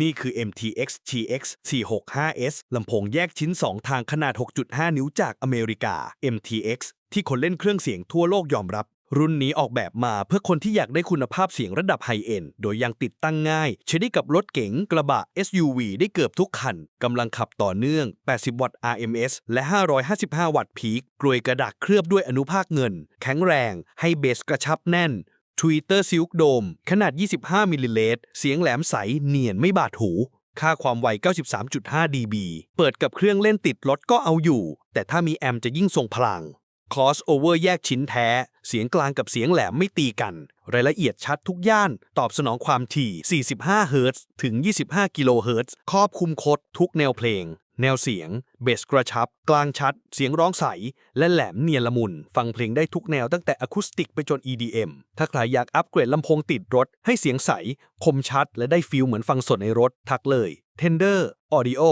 นี่คือ MTX GX 465S ลำโพงแยกชิ้น 2 ทางขนาด 6.5 นิ้วจากอเมริกา MTX ที่คนเล่นเครื่องเสียงทั่วโลกยอมรับ รุ่นนี้ออกแบบมาเพื่อคนที่อยากได้คุณภาพเสียงระดับไฮเอนด์โดยยังติดตั้งง่าย ใช้ได้กับรถเก๋งกระบะ SUV ได้เกือบทุกคัน กำลังขับต่อเนื่อง 80 วัตต์ RMS และ 555 วัตต์พีคกรวยกระดาษเคลือบด้วยอนุภาคเงิน แข็งแรง ให้เบสกระชับแน่น Twitter Silk Dome ขนาด 25 มิลลิลิตรเสียงแหลมใสเนียนไม่บาดหู ค่าความไว 93.5 dB เปิดกับเครื่องเล่นติดรถก็เอาอยู่ แต่ถ้ามีแอมจะยิ่งทรงพลัง Crossover แยกชิ้นแท้ เสียงกลางกับเสียงแหลมไม่ตีกัน รายละเอียดชัดทุกย่าน ตอบสนองความถี่ 45 เฮิรตซ์ถึง 25 กิโลเฮิรตซ์ครอบคลุมคดทุกแนวเพลง แนวเสียง เบสกระชับ กลางชัด เสียงร้องใส และแหลมเนียนละมุน ฟังเพลงได้ทุกแนวตั้งแต่อะคูสติกไปจน EDM ถ้าใครอยากอัปเกรดลำโพงติดรถ ให้เสียงใส คมชัด และได้ฟิลเหมือนฟังสดในรถ ทักเลย Tender Audio